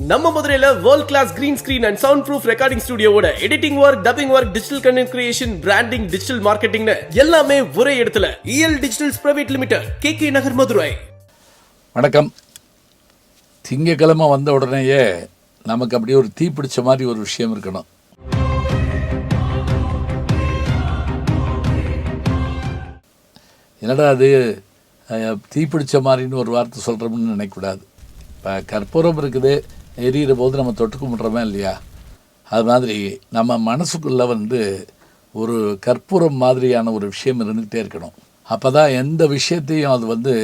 நம்ம மதுரையில world class green screen and sound proof recording ஸ்டுடியோட editing work dubbing work digital content creation branding digital மார்க்கெட்டிங்னு எல்லாமே ஒரே இடத்துல. EL digitals private limited K K Nagar Madurai வணக்கம். திங்கக்கிழமை வந்த உடனேயே நமக்கு அப்படியே ஒரு தீ பிடிச்ச மாதிரி ஒரு விஷயம் இருக்கணும். என்னடா அது? தீப்பிடிச்ச தீ பிடிச்ச மாதிரின்னு ஒரு வார்த்தை சொல்கிறோம்னு நினைக்கக்கூடாது. இப்போ கற்பூரம் இருக்குது. எரியிற போது நம்ம தொட்டு கும்பிட்றோமே இல்லையா? அது மாதிரி நம்ம மனசுக்குள்ளே வந்து ஒரு கற்பூரம் மாதிரியான ஒரு விஷயம் இருந்துகிட்டே இருக்கணும். அப்போ தான் எந்த விஷயத்தையும் அது வந்து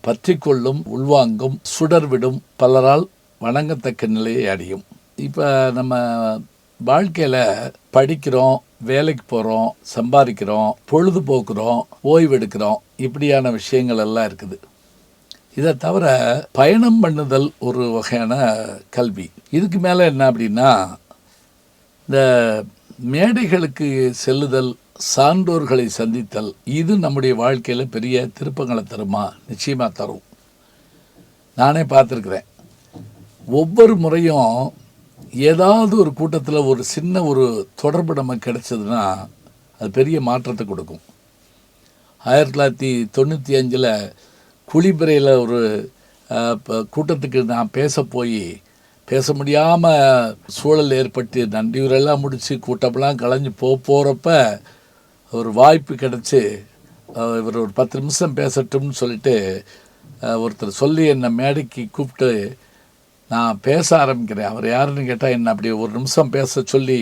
பற்றி கொள்ளும் உள்வாங்கும் சுடர் விடும் பலரால் வணங்கத்தக்க நிலையை அடையும். இப்போ நம்ம வாழ்க்கையில் படிக்கிறோம் வேலைக்கு போகிறோம் சம்பாதிக்கிறோம் பொழுதுபோக்குறோம் ஓய்வெடுக்கிறோம் இப்படியான விஷயங்கள் எல்லாம் இருக்குது. இதை தவிர பயணம் பண்ணுதல் ஒரு வகையான கல்வி. இதுக்கு மேலே என்ன அப்படின்னா இந்த மேடைகளுக்கு செல்லுதல் சான்றோர்களை சந்தித்தல் இது நம்முடைய வாழ்க்கையில் பெரிய திருப்பங்களை தருமா? நிச்சயமாக தரும். நானே பார்த்துருக்குறேன். ஒவ்வொரு முறையும் ஏதாவது ஒரு கூட்டத்தில் ஒரு சின்ன ஒரு தொடர்பு நமக்கு கிடைச்சதுன்னா அது பெரிய மாற்றத்தை கொடுக்கும். ஆயிரத்தி தொள்ளாயிரத்தி தொண்ணூற்றி அஞ்சில் குளிபிரையில் ஒரு கூட்டத்துக்கு நான் பேச போய் பேச முடியாமல் சூழல் ஏற்பட்டு நன்றியுரெல்லாம் முடித்து கூட்டமெல்லாம் கலைஞ்சு போ போகிறப்ப ஒரு வாய்ப்பு கிடச்சி இவர் ஒரு பத்து நிமிஷம் பேசட்டும்னு சொல்லிட்டு ஒருத்தர் சொல்லி என்னை மேடைக்கு கூப்பிட்டு நான் பேச ஆரம்பிக்கிறேன். அவர் யாருன்னு கேட்டால் என்ன அப்படி ஒரு நிமிஷம் பேச சொல்லி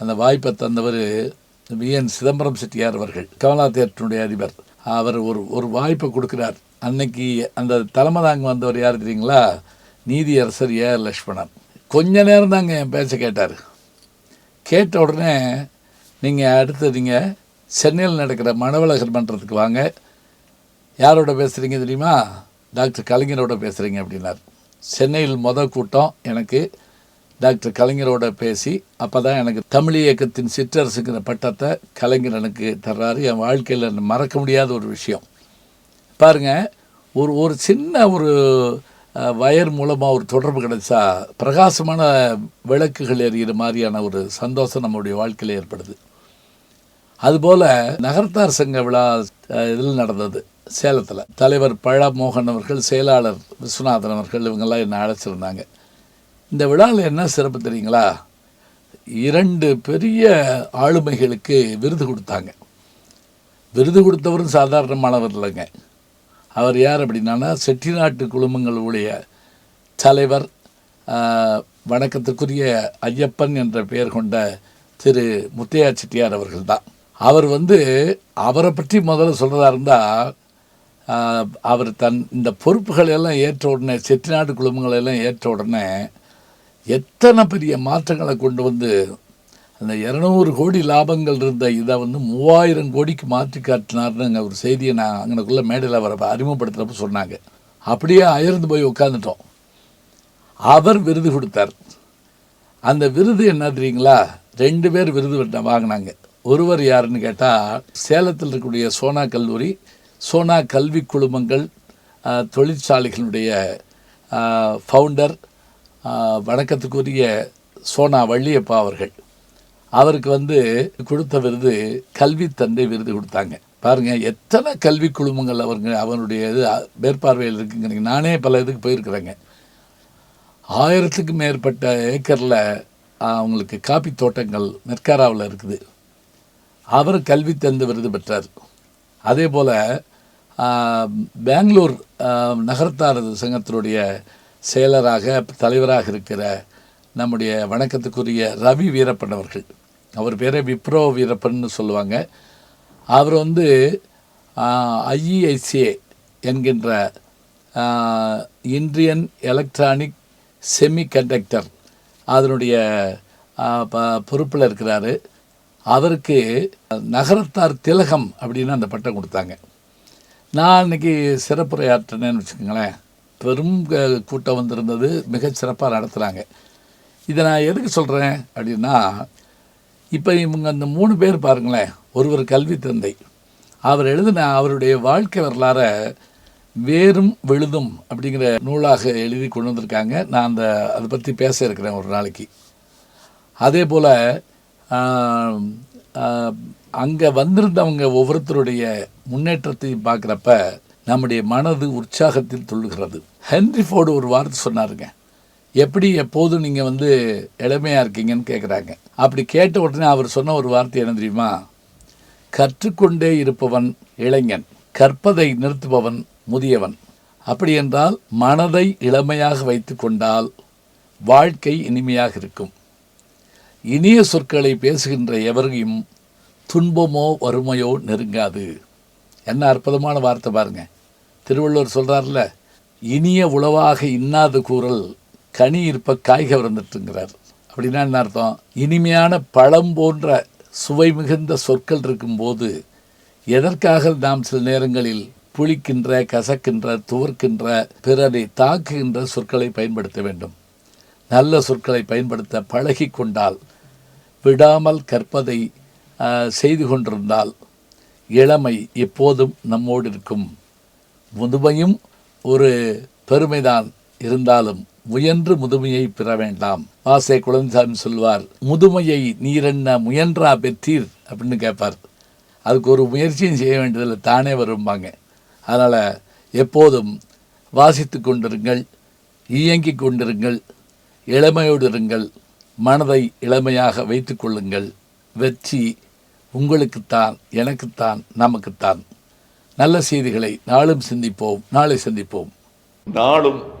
அந்த வாய்ப்பை தந்தவர் விஎன் சிதம்பரம் செட்டியார் அவர்கள் கமலா தேட்டருடைய அதிபர். அவர் ஒரு ஒரு வாய்ப்பை கொடுக்குறார். அன்னைக்கு அந்த தலைமை தாங்க வந்தவர் யார் தெரியுங்களா? நீதியரசர் ஏ லக்ஷ்மணன் கொஞ்ச நேரம் தாங்க என் பேச்ச கேட்டார். கேட்ட உடனே நீங்கள் அடுத்து நீங்கள் சென்னையில் நடக்கிற மணவழகர் மன்றத்துக்கு வாங்க. யாரோட பேசுகிறீங்க தெரியுமா? டாக்டர் கலைஞரோட பேசுகிறீங்க அப்படின்னார். சென்னையில் மொதல் கூட்டம் எனக்கு. டாக்டர் கலைஞரோட பேசி அப்போ தான் எனக்கு தமிழ் இயக்கத்தின் சிற்றரசுங்கிற பட்டத்தை கலைஞர் எனக்கு தர்றாரு. என் வாழ்க்கையில் மறக்க முடியாத ஒரு விஷயம். பாருங்க ஒரு ஒரு சின்ன ஒரு வயர் மூலமாக ஒரு தொடர்பு கிடைச்சா பிரகாசமான விளக்குகள் எறிகிற மாதிரியான ஒரு சந்தோஷம் நம்மளுடைய வாழ்க்கையில் ஏற்படுது. அதுபோல் நகர்த்தார் சங்க விழா இதில் நடந்தது சேலத்தில். தலைவர் பழ மோகன் அவர்கள் செயலாளர் விஸ்வநாதன் அவர்கள் இவங்கெல்லாம் என்னை அழைச்சிருந்தாங்க. இந்த விழாவில் என்ன சிறப்பு தெரியுங்களா? இரண்டு பெரிய ஆளுமைகளுக்கு விருது கொடுத்தாங்க. விருது கொடுத்தவரும் சாதாரணமானவர் இல்லைங்க. அவர் யார் அப்படின்னா செட்டிநாட்டு குழுமங்களுடைய தலைவர் வணக்கத்துக்குரிய ஐயப்பன் என்ற பெயர் கொண்ட திரு முத்தையா செட்டியார் அவர்கள் தான் அவர் வந்து அவரை பற்றி முதல்ல சொல்கிறதா இருந்தால் அவர் தன் இந்த பொறுப்புகளெல்லாம் ஏற்ற உடனே செட்டிநாட்டு குழுமங்களை எல்லாம் ஏற்ற உடனே எத்தனை பெரிய மாற்றங்களை கொண்டு வந்து அந்த இரநூறு கோடி லாபங்கள் இருந்த இதை வந்து மூவாயிரம் கோடிக்கு மாற்றி காட்டினார்னு ஒரு செய்தியை நான் அங்கனக்குள்ளே மேடையில் அவரை அறிமுகப்படுத்துகிறப்ப சொன்னாங்க. அப்படியே அயர்ந்து போய் உட்காந்துட்டோம் அவர் விருது கொடுத்தார். அந்த விருது என்ன தெரியுங்களா? ரெண்டு பேர் விருது விட்ட- வாங்கினாங்க. ஒருவர் யாருன்னு கேட்டால் சேலத்தில் இருக்கக்கூடிய சோனா கல்லூரி சோனா கல்வி குழுமங்கள் தொழிற்சாலைகளுடைய ஃபவுண்டர் வணக்கத்துக்குரிய சோனா வள்ளியப்பா அவர்கள். அவருக்கு வந்து கொடுத்த விருது கல்வி தந்தை விருது கொடுத்தாங்க. பாருங்க எத்தனை கல்வி குழுமங்கள் அவருங்க அவருடைய இது மேற்பார்வையில் இருக்குங்கிறீங்க நானே பல இதுக்கு போயிருக்கிறேங்க. ஆயிரத்துக்கும் மேற்பட்ட ஏக்கரில் அவங்களுக்கு காப்பி தோட்டங்கள் மெர்காராவில் இருக்குது. அவர் கல்வி தந்து விருது பெற்றார். அதே போல் பெங்களூர் ஆஹ், நகரத்தார் சங்கத்தினுடைய செயலராக தலைவராக இருக்கிற நம்முடைய வணக்கத்துக்குரிய ரவி வீரப்பன் அவர்கள். அவர் பேரே விப்ரோ வீரப்பன்னு சொல்லுவாங்க. அவர் வந்து ஐஇஐசிஏ என்கின்ற இந்தியன் எலக்ட்ரானிக் செமி கண்டக்டர் அதனுடைய பொறுப்பில் இருக்கிறாரு. அவருக்கு நகரத்தார் திலகம் அப்படின்னு அந்த பட்டம் கொடுத்தாங்க. நான் இன்னைக்கு சிறப்புரையாற்றினேன்னு வச்சுக்கோங்களேன். பெரும் கூட்டம் வந்திருந்தது. மிகச்சிறப்பாக நடத்துகிறாங்க இதை நான் எதுக்கு சொல்கிறேன் அப்படின்னா இப்போ இவங்க அந்த மூணு பேர் பாருங்களேன் ஒருவர் கல்வி தந்தை. அவர் எழுதின அவருடைய வாழ்க்கை வரலாறை வேறும் விழுதும் அப்படிங்கிற நூலாக எழுதி கொண்டு வந்திருக்காங்க. நான் அந்த அதை பற்றி பேச இருக்கிறேன் ஒரு நாளைக்கு. அதே போல் அங்கே வந்திருந்தவங்க ஒவ்வொருத்தருடைய முன்னேற்றத்தையும் பார்க்குறப்ப நம்முடைய மனது உற்சாகத்தில் துள்ளுகிறது. ஹென்ரி ஃபோர்டு ஒரு வார்த்தை சொன்னாருங்க. எப்படி எப்போதும் நீங்கள் வந்து இளமையாக இருக்கீங்கன்னு கேட்குறாங்க அப்படி கேட்ட உடனே அவர் சொன்ன ஒரு வார்த்தை என்ன தெரியுமா? கற்றுக்கொண்டே இருப்பவன் இளைஞன் கற்பதை நிறுத்துபவன் முதியவன். அப்படி என்றால் மனதை இளமையாக வைத்து கொண்டால் வாழ்க்கை இனிமையாக இருக்கும். இனிய சொற்களை பேசுகின்ற எவரையும் துன்பமோ வறுமையோ நெருங்காது. என்ன அற்புதமான வார்த்தை பாருங்க. திருவள்ளுவர் சொல்கிறார்ல இனிய உளவாக இன்னாத கூறல் கனி இருப்ப காய்க வந்துட்டுங்கிறார் அப்படின்னா என்ன அர்த்தம்? இனிமையான பழம் போன்ற சுவை மிகுந்த சொற்கள் இருக்கும்போது எதற்காக நாம் சில நேரங்களில் புளிக்கின்ற கசக்கின்ற துவர்க்கின்ற பிறரை தாக்குகின்ற சொற்களை பயன்படுத்த வேண்டும்? நல்ல சொற்களை பயன்படுத்த பழகி கொண்டால் விடாமல் கற்பதை செய்து கொண்டிருந்தால் இளமை எப்போதும் நம்மோடு இருக்கும். முதுமையும் ஒரு பெருமைதான் இருந்தாலும் முயன்று முதுமையை பெற வேண்டாம். வாசை குழந்தைசாமி சொல்வார் முதுமையை நீரென்ன முயன்றா பெற்றீர்? அப்படின்னு கேட்பார். அதுக்கு ஒரு முயற்சியும் செய்ய வேண்டியதில்லை தானே வரும்பாங்க. அதனால் எப்போதும் வாசித்து கொண்டிருங்கள் இயங்கிக் கொண்டிருங்கள் இளமையோடு இருங்கள் மனதை இளமையாக வைத்து கொள்ளுங்கள். வெற்றி உங்களுக்குத்தான் எனக்குத்தான் நமக்குத்தான். நல்ல செய்திகளை நாளும் சிந்திப்போம் நாளை சந்திப்போம். நாளும்